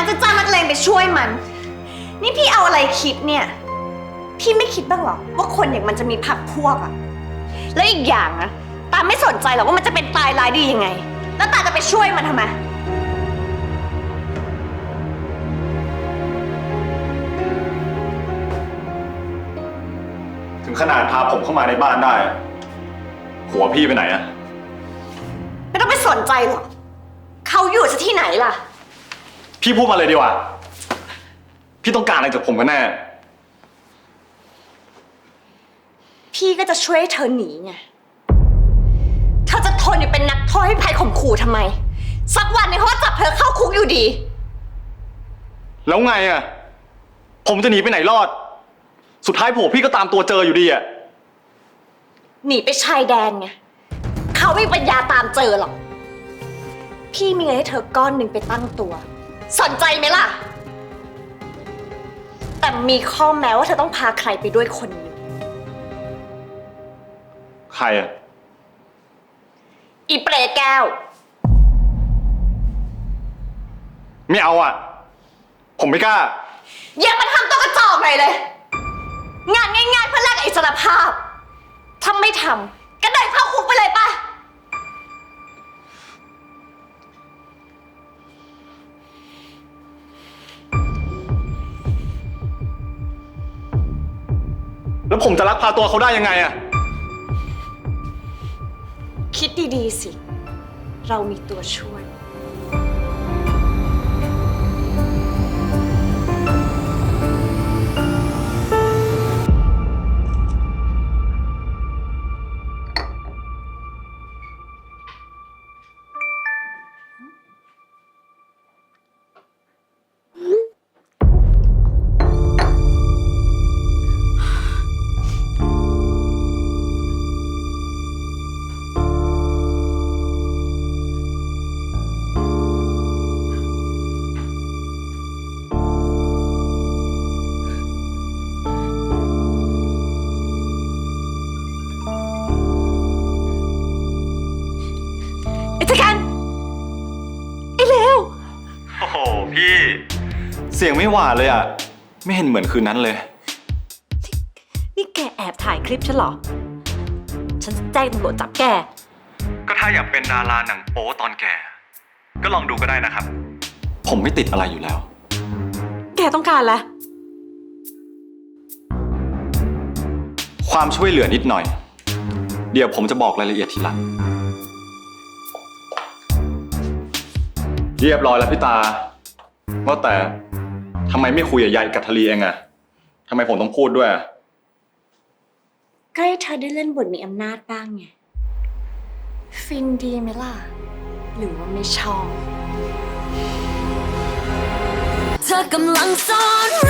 นะจะจ้างนักเลงไปช่วยมัน นี่พี่เอาอะไรคิดเนี่ย พี่ไม่คิดบ้างเหรอว่าคนอย่างมันจะมีพักพวกอะแล้วอีกอย่างนะตาไม่สนใจหรอกว่ามันจะเป็นตายร้ายดียังไง แล้วตาจะไปช่วยมันทำไมถึงขนาดพาผมเข้ามาในบ้านได้อะหัวพี่ไปไหนอะไม่ต้องไปสนใจหรอกเขาอยู่จะที่ไหนล่ะ พี่พูดมาเลยดีกว่า พี่ต้องการอะไรจากผมกันแน่ พี่ก็จะช่วยให้เธอหนีไง เธอจะทนอยู่เป็นนักโทษให้ภัยข่มขู่ทำไม สักวันหนึงเขาก็จับเธอเข้าคุกอยู่ดี แล้วไงอะผมจะหนีไปไหนรอด สุดท้ายผัวพี่ก็ตามตัวเจออยู่ดีอะหนีไปชายแดนไง เขาไม่มีปัญญาตามเจอหรอก พี่มีเงินให้เธอก้อนหนึ่งไปตั้งตัว สนใจไหมล่ะ แต่มีข้อแม้ว่าเธอต้องพาใครไปด้วยคนหนึงใครอะอีเปรแก้ว ไม่เอาอะผมไม่กล้า อย่ามาทำตัวกระจอกหน่อยเลย งานง่ายๆเพื่อแลกกับอิสรภาพ ถ้าไม่ทำก็เดินเข้าคุกไปเลยปะ แล้วผมจะลักพาตัวเขาได้ยังไงอะคิดดีๆสิ เรามีตัวช่วย ไอ้ตะกันไอ้เลวโอ้โห พี่ เสียงไม่หวานเลยอะไม่เห็นเหมือนคืนนั้นเลย นี่แกแอบถ่ายคลิปฉันเหรอ ฉันจะแจ้งตำรวจจับแก ก็ถ้าอยากเป็นดาราหนังโป๊ตอนแก่ ก็ลองดูก็ได้นะครับ ผมไม่ติดอะไรอยู่แล้ว แกต้องการอะไรความช่วยเหลือนิดหน่อย เดี๋ยวผมจะบอกรายละเอียดทีหลัง เรียบร้อยแล้วพี่ตา ว่าแต่ทำไมไม่คุยกับยายกัทลีเองอะทำไมผมต้องพูดด้วยอะก็ให้เธอได้เล่นบทมีอำนาจบ้างไง ฟินดีไหมล่ะ หรือว่าไม่ชอบ เธอกำลังซ่อนรั